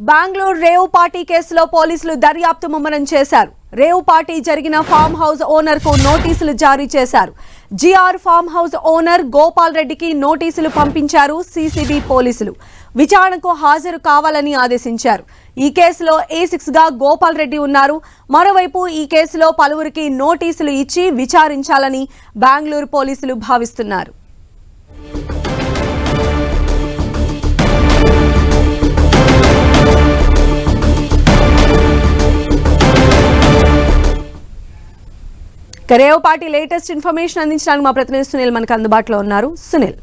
బెంగళూరు రేవు party కేసులో పోలీసులు దర్యాప్తు ముమ్మరం చేశారు. రేవు పార్టీ జరిగిన ఫామ్ హౌస్ ఓనర్కు నోటీసులు జారీ చేశారు. GR farm house owner Gopal రెడ్డికి నోటీసులు పంపించారు సీసీబీ పోలీసులు. విచారణకు హాజరు కావాలని ఆదేశించారు. ఈ కేసులో ఏ సిక్స్గా గోపాల్ రెడ్డి ఉన్నారు. మరోవైపు ఈ కేసులో పలువురికి నోటీసులు ఇచ్చి విచారించాలని బెంగళూరు పోలీసులు భావిస్తున్నారు. ఇక రేవ్ పార్టీ లేటెస్ట్ ఇన్ఫర్మేషన్ అందించడానికి మా ప్రతినిధి సునీల్ మనకు అందుబాటులో ఉన్నారు. సునీల్.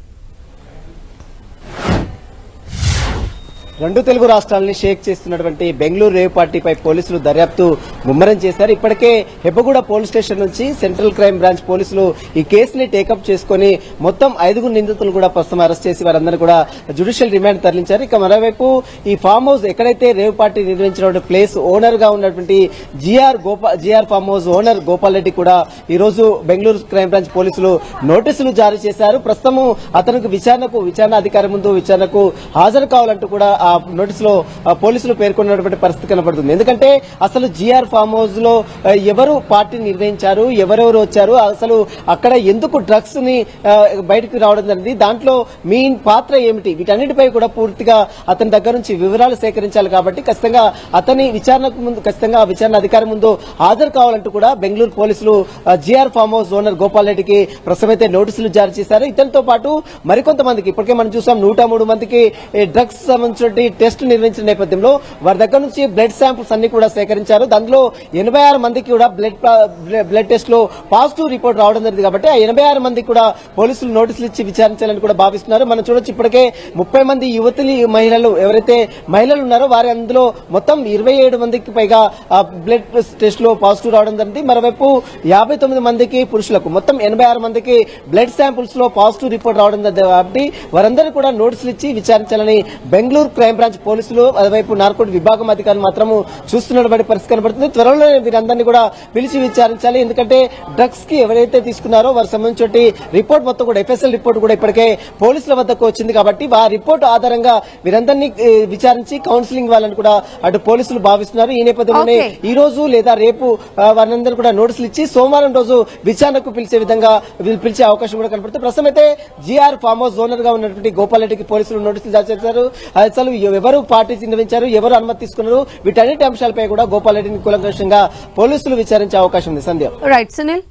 రెండు తెలుగు రాష్ట్రాలని షేక్ చేస్తున్నటువంటి బెంగళూరు రేవ్ పార్టీపై పోలీసులు దర్యాప్తు ముమ్మరం చేశారు. ఇప్పటికే హెబ్బగూడ పోలీస్ స్టేషన్ నుంచి సెంట్రల్ క్రైమ్ బ్రాంచ్ పోలీసులు ఈ కేసుని టేకప్ చేసుకుని మొత్తం ఐదుగురు నిందితులు కూడా ప్రస్తుతం అరెస్ట్ చేసి వారందరూ కూడా జ్యుడిషియల్ రిమాండ్ తరలించారు. ఇక మరోవైపు ఈ ఫామ్ హౌస్ ఎక్కడైతే రేవ్ పార్టీ నిర్వహించినటువంటి ప్లేస్ ఓనర్గా ఉన్నటువంటి GR Gopal GR farm house owner Gopal Reddy కూడా ఈ రోజు బెంగళూరు క్రైమ్ బ్రాంచ్ పోలీసులు నోటీసులు జారీ చేశారు. ప్రస్తుతము అతనికి విచారణకు విచారణ అధికారి ముందు విచారణకు హాజరు కావాలంటూ కూడా ఆ నోటీసులో పోలీసులు పేర్కొన్నటువంటి పరిస్థితి కనబడుతుంది. ఎందుకంటే అసలు జిఆర్ ఫామ్ హౌస్లో ఎవరు పార్టీ నిర్వహించారు ఎవరెవరు వచ్చారు అసలు అక్కడ ఎందుకు డ్రగ్స్ని బయటకు రావడం జరిగింది దాంట్లో మీ పాత్ర ఏమిటి? వీటన్నిటిపై కూడా పూర్తిగా అతని దగ్గర నుంచి వివరాలు సేకరించాలి కాబట్టి ఖచ్చితంగా అతని విచారణకు ముందు ఖచ్చితంగా ఆ విచారణ అధికారి ముందు హాజరు కావాలంటూ కూడా బెంగళూరు పోలీసులు GR farm house owner Gopal రెడ్డికి ప్రస్తుతమైతే నోటీసులు జారీ చేశారు. ఇతనితో పాటు మరికొంతమందికి ఇప్పటికే మనం చూసాం నూట మూడు మందికి డ్రగ్స్ సంబంధించిన టెస్ట్ నిర్వహించిన నేపథ్యంలో వారి దగ్గర నుంచి బ్లడ్ శాంపుల్స్ అన్ని కూడా సేకరించారు. దాంట్లో ఎనభై ఆరు మందికి కూడా బ్లడ్ బ్లడ్ టెస్ట్లో పాజిటివ్ రిపోర్ట్ రావడం జరిగింది కాబట్టి ఆ ఎనభై ఆరు మందికి కూడా పోలీసులు నోటీసులు ఇచ్చి విచారించాలని కూడా భావిస్తున్నారు. మనం చూడొచ్చు ఇప్పటికే ముప్పై మంది యువతులు మహిళలు ఎవరైతే మహిళలు ఉన్నారో వారి అందులో మొత్తం ఇరవై ఏడు మందికి పైగా బ్లడ్ టెస్ట్లో పాజిటివ్ రావడం జరిగింది. మరోవైపు యాభై తొమ్మిది మందికి పురుషులకు మొత్తం ఎనభై ఆరు మందికి బ్లడ్ శాంపుల్స్లో పాజిటివ్ రిపోర్ట్ రావడం జరిగింది కాబట్టి వారందరూ కూడా నోటీసులు ఇచ్చి విచారించాలని బెంగళూరు క్రైమ్ బ్రాంచ్ పోలీసులు అటువైపు నార్కోటి విభాగం అధికారులు మాత్రము చూస్తున్నటువంటి పరిస్థితి కనబడుతుంది. త్వరలో వీరందరినీ కూడా పిలిచి విచారించాలి. ఎందుకంటే డ్రగ్స్కి ఎవరైతే తీసుకున్నారో వారికి సంబంధించి రిపోర్ట్ మొత్తం కూడా ఎఫ్ఎస్ఎల్ రిపోర్ట్ కూడా ఇప్పటికే పోలీసుల వద్దకు వచ్చింది కాబట్టి ఆ రిపోర్ట్ ఆధారంగా వీరందరినీ విచారించి కౌన్సిలింగ్ ఇవ్వాలని కూడా అటు పోలీసులు భావిస్తున్నారు. ఈ నేపథ్యంలోనే. ఈ రోజు లేదా రేపు వారందరూ కూడా నోటీసులు ఇచ్చి సోమవారం రోజు విచారణకు పిలిచే విధంగా వీళ్ళు పిలిచే అవకాశం కూడా కనపడుతుంది ప్రస్తుతం అయితే జిఆర్ ఫామ్ హౌస్ ఓనర్గా ఉన్నటువంటి గోపాల్ రెడ్డికి పోలీసులు నోటీసులు జారీ చేశారు. అసలు ఎవరు పార్టీ నిర్వహించారు ఎవరు అనుమతి తీసుకున్నారు వీటన్నిటి అంశాలపై కూడా గోపాల్ రెడ్డిని కులంకషంగా పోలీసులు విచారించే అవకాశం ఉంది. సంధ్య. రైట్ సునీల్